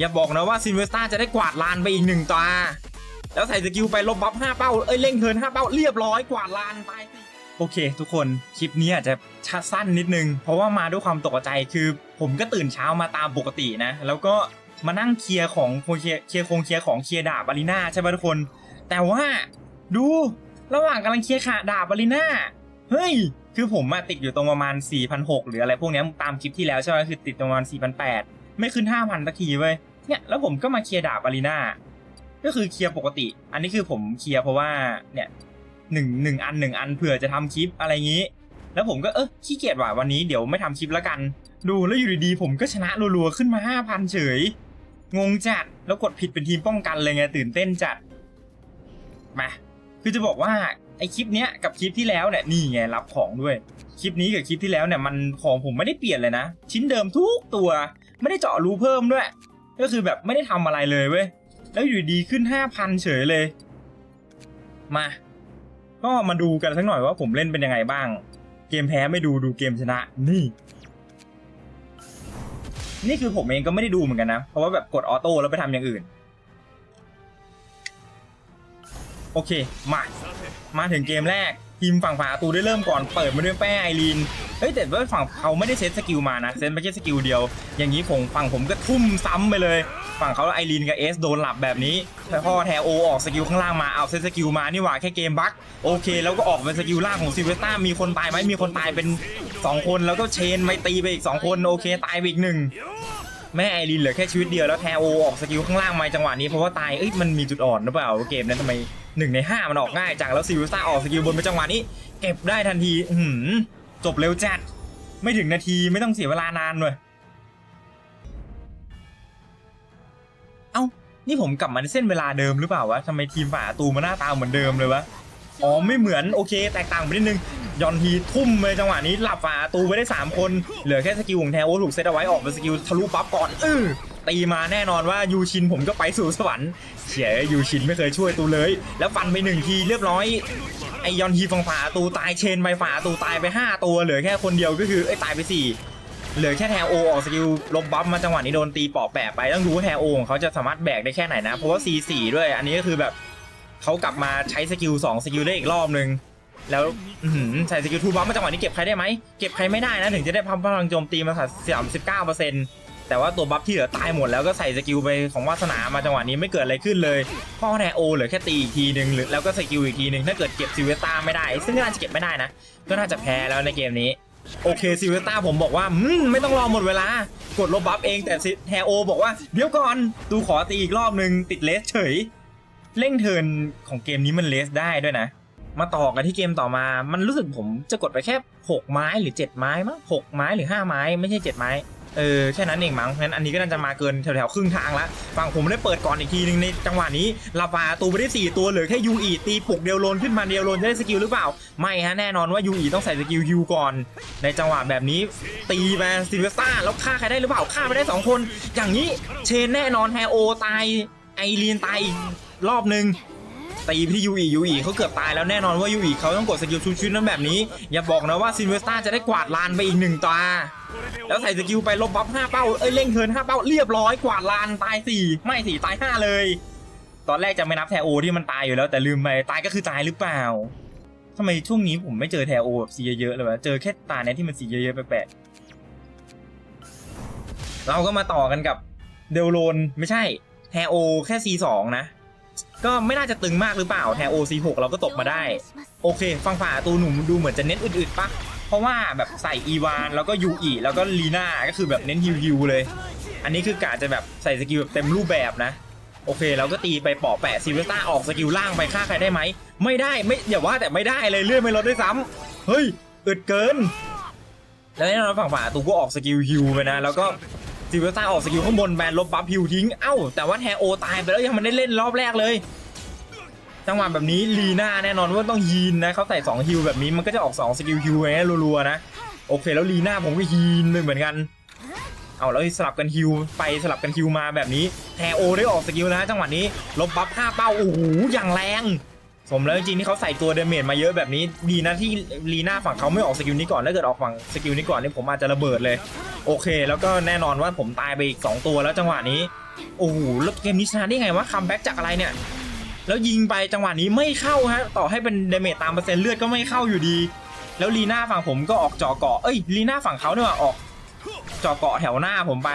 อย่าบอกนะว่าซินเวสตาจะได้กวาดลานไปอีกหนึ่งตา แล้วใส่สกิลไปลบบัฟห้าเป้า เอ้ยเร่งเทินห้าเป้าเรียบร้อยกวาดลานไป โอเค ทุกคนคลิปนี้อาจจะชัดสั้นนิดนึง เพราะว่ามาด้วยความตกใจคือ ผมก็ตื่นเช้ามาตามปกตินะ แล้วก็มานั่งเคลียร์ของเคลียร์เคลียร์คงเคลียร์ของเคลียร์ดาบอารีนาใช่ไหมทุกคน แต่ว่าดูระหว่างกำลังเคลียร์ขาดาบอารีนาเฮ้ยคือผมอะติดอยู่ตรงประมาณ4,600หรืออะไรพวกนี้ตามคลิปที่แล้วใช่ไหมคือติดประมาณ4,800ไม่ขึ้น 5,000สักทีเว้ย เนี่ยแล้วผมก็มาเคลียร์ดาบอารีนาก็คือเคลียร์ปกติ อันนี้คือผมเคลียร์เพราะว่าเนี่ยหนึ่งหนึ่งอันหนึ่งอันเผื่อจะทำคลิปอะไรงี้ แล้วผมก็เออขี้เกียจว่ะวันนี้เดี๋ยวไม่ทำคลิปแล้วกัน ดูแล้วอยู่ดีๆผมก็ชนะรัวๆขึ้นมา5,000เฉย งงจัดแล้วกดผิดเป็นทีมป้องกันเลยไงตื่นเต้นจัดมาคือจะบอกว่าไอคลิปเนี้ยกับคลิปที่แล้วเนี่ยนี่ไงรับของด้วย คลิปนี้กับคลิปที่แล้วเนี่ยมันของผมไม่ได้เปลี่ยนเลยนะ ชิ้นเดิมทุกตัว ไม่ได้เจาะรูเพิ่มด้วย ก็คือแบบไม่ได้ทำอะไรเลยเว้ย แล้วอยู่ดีขึ้น5,000เฉยเลย มา ก็มาดูกันสักหน่อยว่าผมเล่นเป็นยังไงบ้าง เกมแพ้ไม่ดูดูเกมชนะ นี่ นี่คือผมเองก็ไม่ได้ดูเหมือนกันนะ เพราะว่าแบบกดออโต้แล้วไปทำอย่างอื่น โอเค มา มาถึงเกมแรก ทีมฝั่งฝาตูได้เริ่มก่อนเปิดมาด้วยแป้ไอรีนเฮ้ยแต่ว่าฝั่งเขาไม่ได้เซตสกิลมานะเซตไม่ใช่สกิลเดียว อย่างนี้ผมฝั่งผมก็ทุ่มซ้ำไปเลย ฝั่งเขาไอรีนกับเอสโดนหลับแบบนี้พ่อแทโอออกสกิลข้างล่างมาเอาเซตสกิลมานี่หว่าแค่เกมบั๊กโอเค แล้วก็ออกเป็นสกิลล่างของซิเวสต้ามีคนตายไหมมีคนตายเป็น 2 คนแล้วก็เชนไม่ตีไปอีก 2 คนโอเคตายไปอีกหนึ่งแม่ไอรีนเหลือแค่ชีวิตเดียวแล้วแทโอออกสกิลข้างล่างมาจังหวะนี้เพราะว่าตายเอ้ยมันมีจุดอ่อนหรือเปล่าเกมนั้นทำไมหนึ่งในห้ามันออกง่ายจังแล้วซิเวสตาออกสกิลบนไปจังหวะนี้ เก็บได้ทันทีหือจบเร็วจัด ไม่ถึงนาทีไม่ต้องเสียเวลานานเลยเอ้า นี่ผมกลับมาในเส้นเวลาเดิมหรือเปล่าวะทำไมทีมฝ่าประตูมันหน้าตาเหมือนเดิมเลยวะอ๋อไม่เหมือนโอเค แตกต่างไปนิดนึงยอนทีทุ่มเลยจังหวะนี้หลับฝ่าประตูไปได้ 3 คน เหลือแค่สกิลของแทโอถูกเซตเอาไว้ออกเป็นสกิลทะลุปั๊บก่อนเออ ตีมาแน่นอนว่ายูชินผมก็ไปสู่สวรรค์เฉียยูชินไม่เคยช่วยตูเลย แล้วฟันไปหนึ่งทีเรียบร้อยไอยอนทีฝั่งฝาตูตายเชนไปฝาตูตายไป 5 ตัวเหลือแค่คนเดียวก็คือไอตายไป 4 เหลือแค่แทโอออกสกิลลบบัฟมาจังหวะนี้โดนตีปอกแปะไปต้องดูว่าแทโอของเขาจะสามารถแบกได้แค่ไหนนะ เพราะว่า C4 ด้วย อันนี้ก็คือแบบเขากลับมาใช้สกิล2สกิลได้อีกรอบนึงแล้วอื้อหือใส่สกิลทูบัฟมาจังหวะนี้เก็บใครได้ไหมเก็บใครไม่ได้นะถึงจะได้พัมพลังโจมตีมาสามสิบเก้าเปอร์เซ็นต์ แต่ว่าตัวบัฟที่เหลือตายหมดแล้วก็ใส่สกิลไปของวาสนามาจังหวะนี้ไม่เกิดอะไรขึ้นเลยพ่อแทโอเหลือแค่ตีอีกทีหนึ่งหรือแล้วก็สกิลอีกทีหนึ่งถ้าเกิดเก็บซิเวต้าไม่ได้ ซึ่งน่าจะเก็บไม่ได้นะ ก็น่าจะแพ้แล้วในเกมนี้โอเคซิเวต้าผมบอกว่าอไม่ต้องรอหมดเวลากดลบบัฟเองแต่แทโอบอกว่าเดี๋ยวก่อนตูขอตีอีกรอบหนึ่งติดเลสเฉยเร่งเทินของเกมนี้มันเลสได้ด้วยนะ มาต่อกันที่เกมต่อมา มันรู้สึกผมจะกดไปแค่ 6 ไม้หรือ 7 ไม้มั้ง6ไม้หรือ 5 ไม้ ไม่ใช่ 7 ไม้ เออแค่นั้นเองมั้งงั้นอันนี้ก็น่าจะมาเกินแถวๆครึ่งทางละฝั่งผมได้เปิดก่อนอีกทีหนึงในจังหวะนี้ลาฟาตูไปได้ 4 ตัวเหลือแค่ยูอีตีปลุกเดียวโลนขึ้นมาเดียวโลนจะได้สกิลหรือเปล่า ไม่ฮะแน่นอนว่ายูอีต้องใส่สกิลฮิวก่อน ในจังหวะแบบนี้ตีไปซิลเวสตาแล้วฆ่าใครได้หรือเปล่าฆ่าไปได้ 2 คน อย่างนี้เชนแน่นอนแฮโอตายไอรีนตายอีกรอบนึง ตีพี่ยูอียูอีเขาเกือบตายแล้วแน่นอนว่ายูอีเขาต้องกดสกิลชุดชุดนั้นแบบนี้ อย่าบอกนะว่าซินเวสต้าจะได้กวาดลานไปอีกหนึ่งตาแล้วใส่สกิลไปลบบัฟห้าเป้าเอ้ยเร่งเทิร์นห้าเป้าเรียบร้อยกวาดลานตายสี่ไม่สี่ตายห้าเลย ตอนแรกจะไม่นับแทโอที่มันตายอยู่แล้วแต่ลืมไปตายก็คือตายหรือเปล่าทำไมช่วงนี้ผมไม่เจอแทโอแบบสีเยอะๆเลยวะเจอแค่ตาเนี้ยที่มันสีเยอะๆแปลกๆเราก็มาต่อกันกับเดลโลนไม่ใช่แทโอแค่ C2 นะ ก็ไม่น่าจะตึงมากหรือเปล่าแทโอ C6 เราก็ตกมาได้ โอเค ฟังฝ่าตูหนุ่มดูเหมือนจะเน้นอึดๆปะเพราะว่าแบบใส่อีวานแล้วก็ยูอีแล้วก็ลีน่าก็คือแบบเน้นฮิวฮิวๆเลย อันนี้คือกะจะแบบใส่สกิลแบบเต็มรูปแบบนะ โอเคเราก็ตีไปปอแปะซิลเวสต้าออกสกิลล่างไปฆ่าใครได้ไหมไม่ได้ไม่อย่าว่าแต่ไม่ได้เลยเลื่อนไม่ลดด้วยซ้ำเฮ้ยอึดเกิน แล้วแน่นอนฝั่งฝ่าตูก็ออกสกิลฮิวไปนะแล้วก็ซิลเวสต้าออกสกิลข้างบนแบนลบบัฟฮิวทิ้ง เอ้าแต่ว่าแทโอตายไปแล้วยังมันได้เล่นรอบแรกเลย จังหวะแบบนี้ลีน่าแน่นอนว่าต้องยีนนะเขาใส่2ฮิวแบบนี้มันก็จะออก2สกิลฮิวไงรัวๆนะโอเคแล้วลีน่าผมก็ยีนไปเหมือนกันเอาแล้วสลับกันฮิวไปสลับกันฮิวมาแบบนี้แทโอได้ออกสกิลนะจังหวะนี้ลบบัฟ5เป้าโอ้โหอย่างแรง สมแล้วจริงๆที่เขาใส่ตัวเดเมจมาเยอะแบบนี้ ดีนะที่ลีน่าฝั่งเขาไม่ออกสกิลนี้ก่อนถ้าเกิดออกฝั่งสกิลนี้ก่อนนี่ผมอาจจะระเบิดเลย โอเค แล้วก็แน่นอนว่าผมตายไปอีก 2 ตัวแล้วจังหวะนี้โอ้โหแล้วเกมนี้ชนะได้ไงวะคัมแบ็กจากอะไรเนี่ย แล้วยิงไปจังหวะนี้ไม่เข้าฮะต่อให้เป็นเดเมจตามเปอร์เซ็นต์เลือดก็ไม่เข้าอยู่ดี แล้วลีน่าฝั่งผมก็ออกเจาะเกาะเอ้ยลีน่าฝั่งเขาเนี่ยวะออก เจาะเกาะแถวหน้าผมไป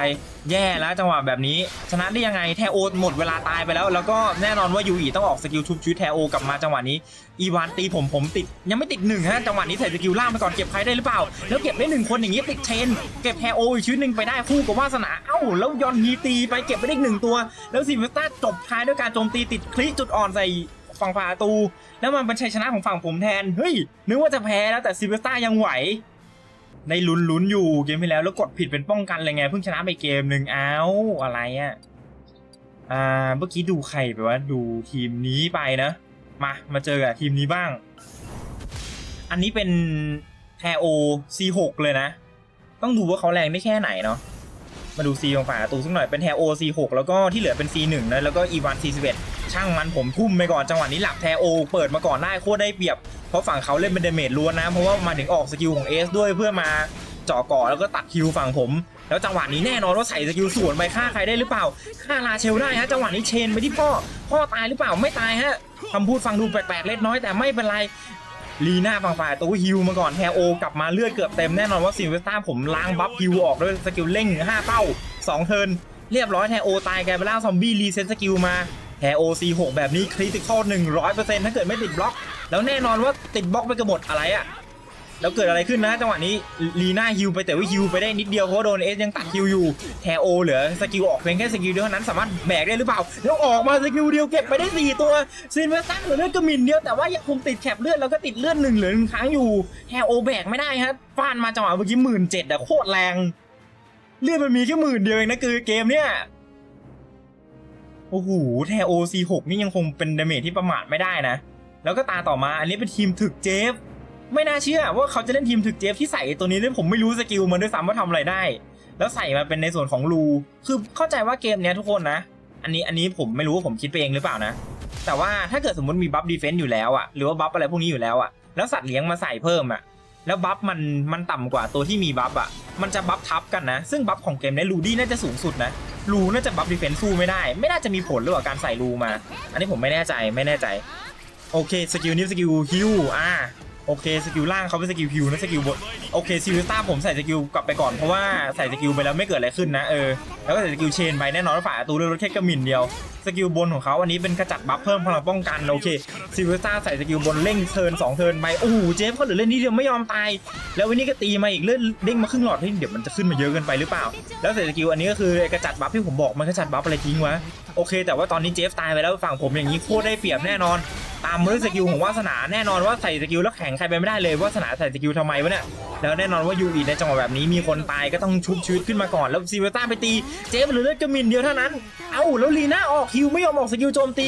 แย่แล้วจังหวะแบบนี้ ชนะได้ยังไงแทโอหมดเวลาตายไปแล้ว แล้วก็แน่นอนว่ายูอีต้องออกสกิลชุบชีวิตแทโอกลับมาจังหวะนี้อีวานตีผมผมติดยังไม่ติดหนึ่งฮะจังหวะนี้ใส่สกิลล่างไปก่อนเก็บใครได้หรือเปล่า แล้วเก็บได้หนึ่งคนอย่างนี้ติดเชน เก็บแทโออีกชีวิตหนึ่งไปได้คู่กับวาสนาเอ้าแล้วยอนฮีตีไปเก็บไปได้หนึ่งตัว แล้วซิมเวสต้าจบท้ายด้วยการโจมตีติดคลิจุดอ่อนใส่ฝั่งฝาประตู แล้วมันเป็นชัยชนะของฝั่งผมแทนเฮ้ยนึกว่าจะแพ้แล้วแต่ซิมเวสต้ายังไหว ในลุ้นลุ้นๆอยู่เกมที่แล้วแล้วกดผิดเป็นป้องกันอะไรไงเพิ่งชนะไปเกมหนึ่งเอ้าอะไรอะอ่าเมื่อกี้ดูใครไปว่าดูทีมนี้ไปนะ มามาเจอกับทีมนี้บ้าง อันนี้เป็นแทโอ C6 เลยนะ ต้องดูว่าเขาแรงได้แค่ไหนเนาะ มาดู C ของฝ่ายตูสักหน่อยเป็นแทโอ C6 แล้วก็ที่เหลือเป็น C1 นะแล้วก็อีวาน C11 ช่างมันผมทุ่มไปก่อนจังหวะนี้หลับแทโอ เปิดมาก่อนได้โคตรได้เปรียบ เพราะฝั่งเขาเล่นเป็นเดเมจล้วนนะ เพราะว่ามาถึงออกสกิลของเอสด้วยเพื่อมาเจาะก่อแล้วก็ตัดคิวฝั่งผม แล้วจังหวะนี้แน่นอนว่าใส่สกิลสวนไปฆ่าใครได้หรือเปล่าฆ่าลาเชลได้ฮะจังหวะนี้เชนไปที่พ่อพ่อตายหรือเปล่าไม่ตายฮะคำพูดฟังดูแปลกๆเล็กน้อยแต่ไม่เป็นไร ลีน่าฝั่งฝ่ายตัวฮิวมาก่อนแฮโอกลับมาเลือดเกือบเต็มแน่นอนว่าซิลเวสต้าผมล้างบัฟฮิวออกด้วยสกิลเร่ง5เป้า2เทิร์นเรียบร้อยแฮโอตายแกไปล่าซอมบี้รีเซ็ตสกิลมาแฮโอ C6 แบบนี้คริติคอล100%ถ้าเกิดไม่ติดบล็อก แล้วแน่นอนว่าติดบล็อกไปกระหมดอะไรอะ แล้วเกิดอะไรขึ้นนะจังหวะนี้ลีน่าฮิวไปแต่ว่าฮิวไปได้นิดเดียวเพราะโดนเอสยังตัดฮิวอยู่แฮโอเหลือสกิลออกเพียงแค่สกิลเดียวเท่านั้นสามารถแบกได้หรือเปล่า แล้วออกมาสกิลเดียวเก็บไปได้สี่ตัวซินเวสต้าเหลือเลือดกระมินเดียวแต่ว่ายังคงติดแคปเลือดแล้วก็ติดเลือดหนึ่งเหลือหนึ่งครั้งอยู่แฮโอแบกไม่ได้ฮะฟาดมาจังหวะเมื่อกี้หมื่นเจ็ดอะโคตรแรงเลือดมันมีแค่หมื่นเดียวเองนะคือเกมเนี้ยโอ้โหแทโอซีหกนี่ยังคงเป็นดาเมจที่ประมาทไม่ได้นะแล้วก็ตาต่อมาอันนี้เป็นทีมถึกเจฟ ไม่น่าเชื่อว่าเขาจะเล่นทีมถึกเจฟที่ใส่ตัวนี้ด้วยผมไม่รู้สกิลมันด้วยซ้ำว่าทำอะไรได้ แล้วใส่มาเป็นในส่วนของรูคือเข้าใจว่าเกมเนี้ยทุกคนนะ อันนี้อันนี้ผมไม่รู้ว่าผมคิดไปเองหรือเปล่านะ แต่ว่าถ้าเกิดสมมติมีบัฟดีเฟนต์อยู่แล้วอะหรือว่าบัฟอะไรพวกนี้อยู่แล้วอะแล้วสัตว์เลี้ยงมาใส่เพิ่มอะแล้วบัฟมันมันต่ำกว่าตัวที่มีบัฟอะมันจะบัฟทับกันนะ ซึ่งบัฟของเกมเนี้ลูดี้น่าจะสูงสุดนะรูน่าจะบัฟดีเฟนต์สู้ไม่ได้ ไม่น่าจะมีผลหรือเปล่าการใส่รูมา อันนี้ผมไม่แน่ใจไม่แน่ใจ โอเค สกิลนี้สกิลฮิวอ่า โอเคสกิลล่างเขาเป็นสกิลฮิวนะสกิลบนโอเคซิลต้าผมใส่สกิลกลับไปก่อนเพราะว่าใส่สกิลไปแล้วไม่เกิดอะไรขึ้นนะเออแล้วก็ใส่สกิลเชนไปแน่นอนว่าฝ่ายประตูเลือรถแค่กระหมิ่นเดียวสกิลบนของเขาอันนี้เป็นกระจัดบัฟเพิ่มพลังป้องกันโอเคซิลต้าใส่สกิลบนเร่งเทิร์นสองเทิร์นไปโอ้โหเจฟเขาเหลือเล่นนิดเดียวไม่ยอมตายแล้ววันนี้ก็ตีมาอีกเลื่อนเด้งมาครึ่งหลอดเฮ้ยเดี๋ยวมันจะขึ้นมาเยอะเกินไปหรือเปล่า แล้วใส่สกิลอันนี้ก็คือกระจัดบัฟที่ผมบอกมันกระจัดบัฟอะไรทิ้งวะโอเค แต่ว่าตอนนี้เจฟตายไปแล้วฝั่งผมอย่างนี้โคตรได้เปรียบแน่นอน ตามมาด้วยสกิลของวาสนาแน่นอนว่าใส่สกิลแล้วแข่งใครไปไม่ได้เลยวาสนาใส่สกิลทำไมวะเนี่ยแล้วแน่นอนว่ายูอีในจังหวะแบบนี้มีคนตายก็ต้องชุบชีวิตขึ้นมาก่อนแล้วซีเวต้าไปตีเจฟเหลือเลือดกระมินเดียวเท่านั้นเอ้าแล้วลีน่าออกคิวไม่ยอมออกสกิลโจมตี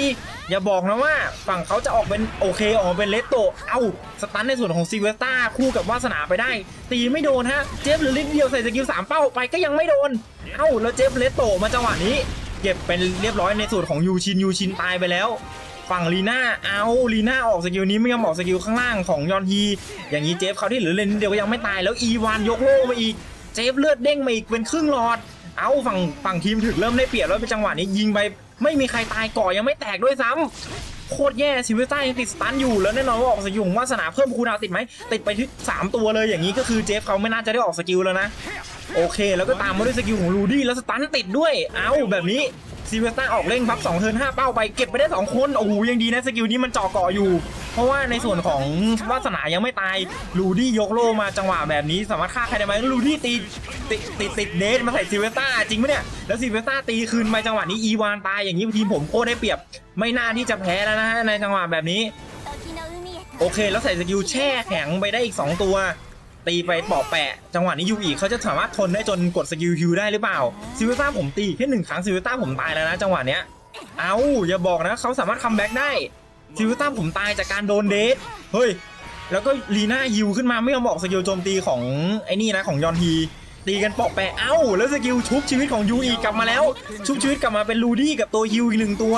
อย่าบอกนะว่าฝั่งเขาจะออกเป็นโอเคออกเป็นเลตโตเอ้าสตันในส่วนของซีเวต้าคู่กับวาสนาไปได้ ตีไม่โดนฮะเจฟเหลือนิดเดียวใส่สกิลสามเป้าไปก็ยังไม่โดนเอ้าแล้วเจฟเลตโตมาจังหวะนี้ เก็บเป็นเรียบร้อยในส่วนของยูชินยูชินตายไปแล้ว ฝั่งลีน่าเอาลีน่าออกสกิลนี้ไม่ยอมออกสกิลข้างล่างของยอนฮีอย่างนี้เจฟเขาที่เหลือเลนเดียวก็ยังไม่ตายแล้วอีวานยกโล่มาอีกเจฟเลือดเด้งมาอีกเป็นครึ่งหลอด เอาฝั่งฝั่งทีมถึกเริ่มได้เปรียบแล้วเป็นจังหวะนี้ยิงไป ไม่มีใครตายก่อยังไม่แตกด้วยซ้ำโคตรแย่ซิเวต้ายังติดสตันอยู่แล้วแน่นอนว่าออกสกิลของวาสนาเพิ่มคูลดาวติดไหมติดไปที่สามตัวเลยอย่างนี้ก็คือเจฟเขาไม่น่าจะได้ออกสกิลแล้วนะ โอเค แล้วก็ตามมาด้วยสกิลของลูดี้แล้วสตันติดด้วย เอาแบบนี้ ซีเวสต้าออกเร่งพับ2เทิร์น5เป้าไปเก็บไปได้ 2 คน โอ้โห ยังดีนะสกิลนี้มันเจ่อก่ออยู่ เพราะว่าในส่วนของวาสนายังไม่ตายลูดี้ยกโลมาจังหวะแบบนี้ สามารถฆ่าใครได้ไหมลูดี้ตีติดติดติดเดทมาใส่ซีเวสต้าจริงไหมเนี่ย แล้วซีเวสต้าตีคืนไปจังหวะนี้อีวานตายอย่างนี้ทีมผมโคตรได้เปรียบไม่น่าที่จะแพ้แล้วนะฮะในจังหวะแบบนี้ โอเค แล้วใส่สกิลแช่แข็งไปได้อีก 2 ตัว ตีไปปอกแปะ จังหวะนี้ยูอีเขาจะสามารถทนได้จนกดสกิลฮิวได้หรือเปล่าซิวิต้าผมตีแค่หนึ่งครั้งซิวิต้าผมตายแล้วนะจังหวะเนี้ยเอาอย่าบอกนะเขาสามารถคัมแบ็กได้ซิวิต้าผมตายจากการโดนเดทเฮ้ยแล้วก็ลีน่าฮิวขึ้นมาไม่ยอมบอกสกิลโจมตีของไอ้นี่นะของยอนฮีตีกันปอกแปะเอ้า แล้วสกิลชุบชีวิตของยูอีกลับมาแล้ว ชุบชีวิตกลับมาเป็นลูดี้กับตัวฮิวอีกหนึ่งตัว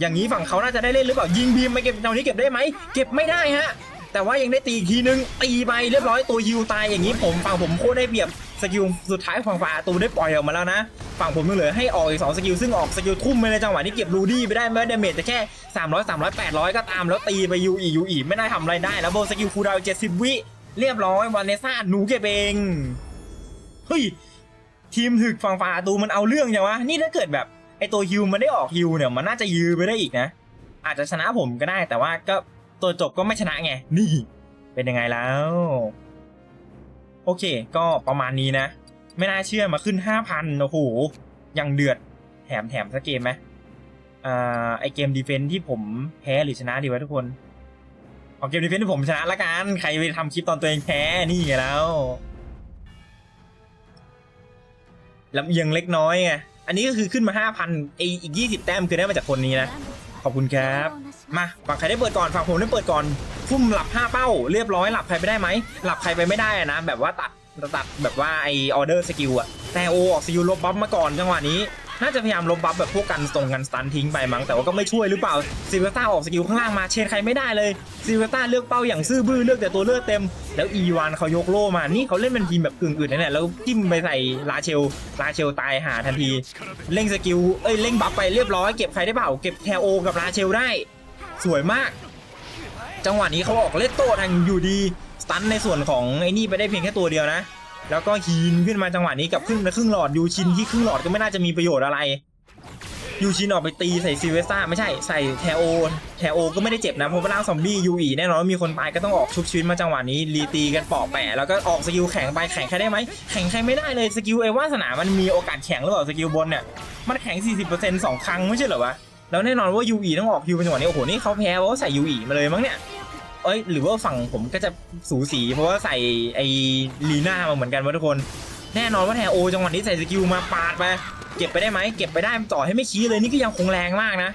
อย่างนี้ฝั่งเขาน่าจะได้เล่นหรือเปล่ายิงบีมไปเก็บตอนนี้เก็บได้ไหมเก็บไม่ได้ฮะ แต่ว่ายังได้ตีอีกทีนึงตีไปเรียบร้อยตัวฮิวตายอย่างนี้ผมฝั่งผมโคตรได้เปรียบสกิลสุดท้ายฝั่งฝ่าตูได้ปล่อยออกมาแล้วนะ ฝั่งผมยังเหลือให้ออกอีก2สกิลซึ่งออกสกิลทุ่มไปในจังหวะนี้เก็บรูดี้ไปได้แม้ดาเมจจะแค่300 300 800 ก็ตามแล้วตีไปยูอียูอีไม่ได้ทำอะไรได้ แล้วโบสกิลคูลดาว70 วิเรียบร้อยวันเนซ่าหนูเก็บเองเฮ้ยทีมถึกฝั่งฝ่าตูมันเอาเรื่องจังวะนี่ถ้าเกิดแบบไอตัวฮิวมันได้ออกฮิวเนี่ยมันน่าจะยื้อไปได้อีกนะ อาจจะชนะผมก็ได้แต่ว่าก็ ตัวจบก็ไม่ชนะไง นี่ เป็นยังไงแล้ว โอเค ก็ประมาณนี้นะ ไม่น่าเชื่อมาขึ้น 5,000 โอ้โห ยังเดือด แถมแถมสักเกมไหมอ่าไอเกมดีเฟนที่ผมแพ้หรือชนะดีวะทุกคน เอาเกมดีเฟนที่ผมชนะละกัน ใครไปทำคลิปตอนตัวเองแพ้นี่ไงแล้วลำเอียงเล็กน้อยไง อันนี้ก็คือขึ้นมา 5,000ไออีก 20 แต้มคือได้มาจากคนนี้นะ ขอบคุณครับ มาฝั่งใครได้เปิดก่อนฝั่งผมได้เปิดก่อนพุ่มหลับ5เป้า เรียบร้อยหลับใครไปได้ไหมหลับใครไปไม่ได้อะนะ แบบว่าตัดตัดแบบว่าไอออเดอร์สกิลอะแต่โอออกสกิลลบบัฟมาก่อนจังหวะนี้ น่าจะพยายามลบบัฟแบบพวกกันตรงกันสตันทิ้งไปมั้งแต่ว่าก็ไม่ช่วยหรือเปล่าซิลเวต้าออกสกิลข้างล่างมาเชนใครไม่ได้เลยซิลเวต้าเลือกเป้าอย่างซื่อบื้อเลือกแต่ตัวเลือดเต็ม แล้วอีวานเขายกโล่มานี่เขาเล่นเป็นทีมแบบกึ่งอื่นนะเนี่ยแล้วจิ้มไปใส่ลาเชลลาเชลตายหาทันทีเร่งสกิลเอ้ยเร่งบัฟไปเรียบร้อยเก็บใครได้เปล่าเก็บแทโอกับราเชลได้ สวยมาก จังหวะนี้เขาออกเลตโต้ทางอยู่ดีสตันในส่วนของไอ้นี่ไปได้เพียงแค่ตัวเดียวนะ แล้วก็ฮีนขึ้นมาจังหวะนี้กับครึ่งนะครึ่งหลอดยูชินที่ครึ่งหลอดก็ไม่น่าจะมีประโยชน์อะไรยูชินออกไปตีใส่ซิเวสตาไม่ใช่ใส่แทโอแทโอก็ไม่ได้เจ็บนะเพราะว่าร่างซอมบี้ยูอีแน่นอนว่ามีคนตายก็ต้องออกชุบชีวิตมาจังหวะนี้รีตีกันปอกแปะแล้วก็ออกสกิลแข็งไปแข็งใครได้ไหมแข็งใครไม่ได้เลยสกิลไอ้วาสนามันมีโอกาสแข็งหรือเปล่าสกิลบนเนี่ยมันแข็ง 40%สองครั้งไม่ใช่เหรอวะแล้วแน่นอนว่ายูอีต้องออกฮิวเป็นจังหวะนี้โอ้โหนี่เขาแพ้เพราะว่าใส่ยูอีมาเลยมั้งเนี่ย เอ้ยหรือว่าฝั่งผมก็จะสูสี เพราะว่าใส่ไอ้ลีน่ามาเหมือนกันวะทุกคน แน่นอนว่าแทโอจังหวะนี้ใส่สกิลมาปาดไปเก็บไปได้ไหมเก็บไปได้ต่อให้ไม่ชี้เลยนี่ก็ยังคงแรงมากนะ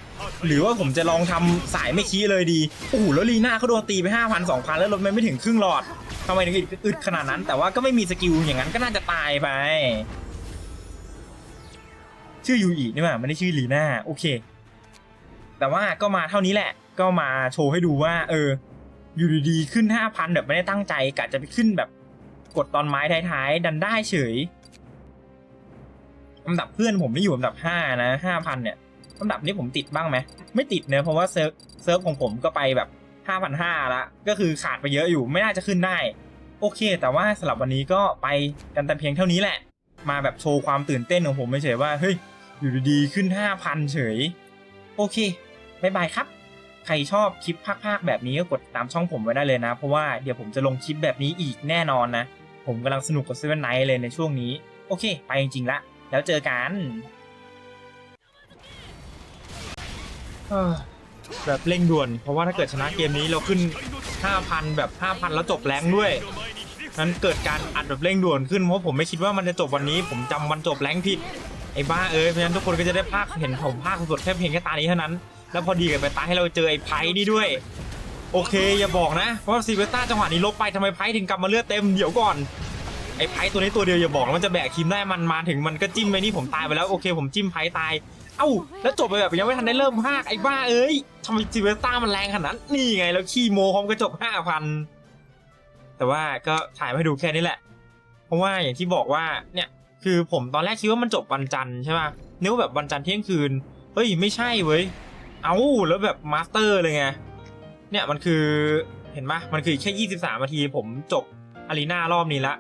หรือว่าผมจะลองทำสายไม่ชี้เลยดีโอ้โหแล้วลีน่าเขาโดนตีไป5,000 2,000แล้วลดมันไม่ถึงครึ่งหลอดทำไมถึงอึดขนาดนั้น แต่ว่าก็ไม่มีสกิลอย่างนั้นก็น่าจะตายไป ชื่อยูอีนี่หว่าไม่ได้ชื่อลีน่าโอเค แต่ว่าก็มาเท่านี้แหละ ก็มาโชว์ให้ดูว่า เออ อยู่ดีๆขึ้น5,000แบบไม่ได้ตั้งใจกะจะไปขึ้นแบบกดตอนไม้ท้ายๆ ดันได้เฉยอันดับเพื่อนผมนี่อยู่อันดับ5นะ5,000เนี่ยอันดับนี้ผมติดบ้างไหมไม่ติดเนอะเพราะว่าเซิร์ฟเซิร์ฟของผมก็ไปแบบ5,500ละก็คือขาดไปเยอะอยู่ไม่น่าจะขึ้นได้ โอเค แต่ว่าสำหรับวันนี้ก็ไปกันแต่เพียงเท่านี้แหละ มาแบบโชว์ความตื่นเต้นของผมไม่เฉยว่าเฮ้ยอยู่ดีๆขึ้น5,000เฉย โอเคบายบายครับ ใครชอบคลิปภาคๆแบบนี้ก็กดตามช่องผมไว้ได้เลยนะ เพราะว่าเดี๋ยวผมจะลงคลิปแบบนี้อีกแน่นอนนะ ผมกำลังสนุกกับเซเว่นไนท์เลยในช่วงนี้ โอเค ไปจริงๆละ แล้วเจอกันแบบเร่งด่วน เพราะว่าถ้าเกิดชนะเกมนี้เราขึ้น 5,000 แบบ 5,000 แล้วจบแรงด้วย นั้นเกิดการอัดแบบเร่งด่วนขึ้น เพราะผมไม่คิดว่ามันจะจบวันนี้ ผมจำวันจบแรงผิด ไอ้บ้าเอ้ยเพราะฉะนั้นทุกคนก็จะได้ภาคเห็นผมภาคสดแค่เพียงแค่ตานี้เท่านั้น แล้วพอดีกับไปตาให้เราเจอไอ้ไพ่นี่ด้วย โอเคอย่าบอกนะว่าซีเวต้าจังหวะนี้ลบไปทำไมไพ่ถึงกลับมาเลือดเต็มเดี๋ยวก่อนไอ้ไพ่ตัวนี้ตัวเดียวอย่าบอกนะมันจะแบกทีมได้มันมาถึงมันก็จิ้มไปนี่ผมตายไปแล้วโอเค ผมจิ้มไพ่ตาย เอ้า แล้วจบไปแบบยังไม่ทันได้เริ่มภาคไอ้บ้าเอ้ยทำไมซีเวต้ามันแรงขนาดนั้นนี่ไงแล้วขี้โมพร้อมกระจบห้าพันแต่ว่าก็ถ่ายมาให้ดูแค่นี้แหละ เพราะว่าอย่างที่บอกว่าเนี่ยคือผมตอนแรกคิดว่ามันจบวันจันทร์ใช่ป่ะนึกว่าแบบวันจันทร์เที่ยงคืนเฮ้ยไม่ใช่เว้ย เอ้าแล้วแบบมาสเตอร์เลยไง เนี่ยมันคือเห็นปะมันคือแค่23นาทีผมจบอารีนารอบนี้ละ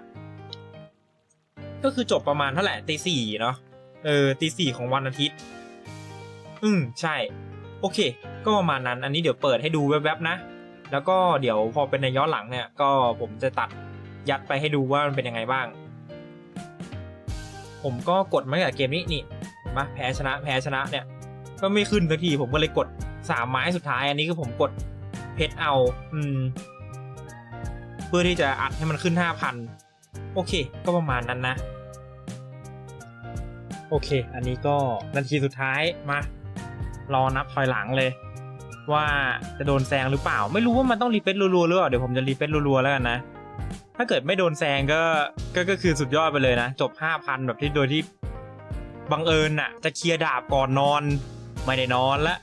ก็คือจบประมาณเท่าไหร่ตีสี่เนาะเออตีสี่ของวันอาทิตย์ อืมใช่ โอเค ก็ประมาณนั้น อันนี้เดี๋ยวเปิดให้ดูแวบๆนะ แล้วก็เดี๋ยวพอเป็นในย้อนหลังเนี่ย ก็ผมจะตัดยัดไปให้ดูว่ามันเป็นยังไงบ้าง ผมก็กดมาตั้งแต่เกมนี้นี่มาแพ้ชนะแพ้ชนะเนี่ย ก็ไม่ขึ้นสักทีผมก็เลยกดสามไม้สุดท้าย อันนี้คือผมกดเพชรเอา อืม เพื่อที่จะอัดให้มันขึ้นห้าพันโอเค ก็ประมาณนั้นนะ โอเค อันนี้ก็นาทีสุดท้ายมารอนับถอยหลังเลย ว่าจะโดนแซงหรือเปล่า ไม่รู้ว่ามันต้องรีเฟซรัวๆหรือเปล่าเดี๋ยวผมจะรีเฟซรัวๆแล้วกันนะถ้าเกิดไม่โดนแซงก็ก็ก็คือสุดยอดไปเลยนะ จบห้าพันแบบที่โดยที่บังเอิญน่ะ จะเคลียร์ดาบก่อนนอน ไม่ได้นอนละ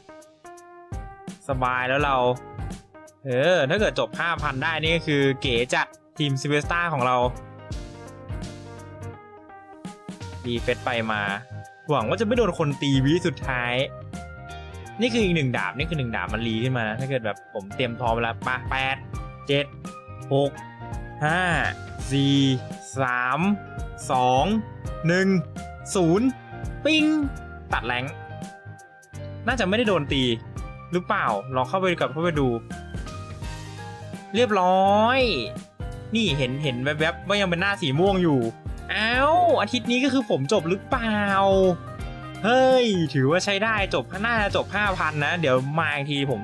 สบายแล้วเรา เออ ถ้าเกิดจบ 5,000 ได้นี่ก็คือเก๋จัดทีมซิเวสตาของเราตีเฟสไปมา หวังว่าจะไม่โดนคนตีวิสุดท้าย นี่คืออีกหนึ่งดาบ นี่คือหนึ่งดาบมันรีขึ้นมานะถ้าเกิดแบบผมเตรียมพร้อมแล้วปะแปดเจ็ดหกห้าสี่สามสองหนึ่งศูนย์ปิ้ง ตัดแรง น่าจะไม่ได้โดนตี หรือเปล่าลองเข้าไปกับเข้าไปดู เรียบร้อย นี่เห็นเห็นแวบๆว่ายังเป็นหน้าสีม่วงอยู่อ้าวอาทิตย์นี้ก็คือผมจบหรือเปล่า เฮ้ย ถือว่าใช้ได้จบน่าจะจบ5,000นะ เดี๋ยวมาอีกทีผม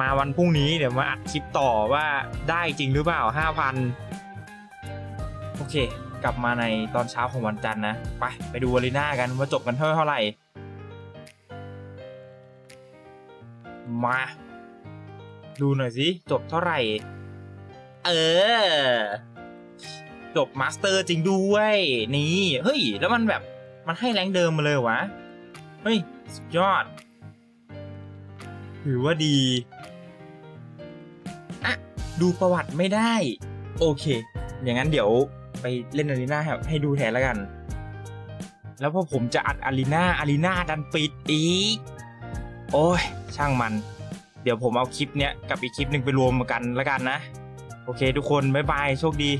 มาวันพรุ่งนี้เดี๋ยวมาอัดคลิปต่อว่าได้จริงหรือเปล่า5,000โอเค กลับมาในตอนเช้าของวันจันทร์นะ ไป ไปดูอารีนากันว่าจบกันเท่าเท่าไหร่ มา ดูหน่อยสิ จบเท่าไหร่ เออ จบมาสเตอร์จริงด้วย นี่ เฮ้ย แล้วมันแบบ มันให้แรงเดิมมาเลยวะ เฮ้ย สุดยอด ถือว่าดีอะดูประวัติไม่ได้ โอเค อย่างนั้นเดี๋ยวไปเล่นอารีนาให้ให้ดูแทนแล้วกัน แล้วพอผมจะอัดอารีนาอารีนาดันปิดอีก โอ้ย ช่างมัน เดี๋ยวผมเอาคลิปเนี้ยกับอีกคลิปหนึ่งไปรวมกันแล้วกันนะ โอเคทุกคน บ๊ายบาย โชคดี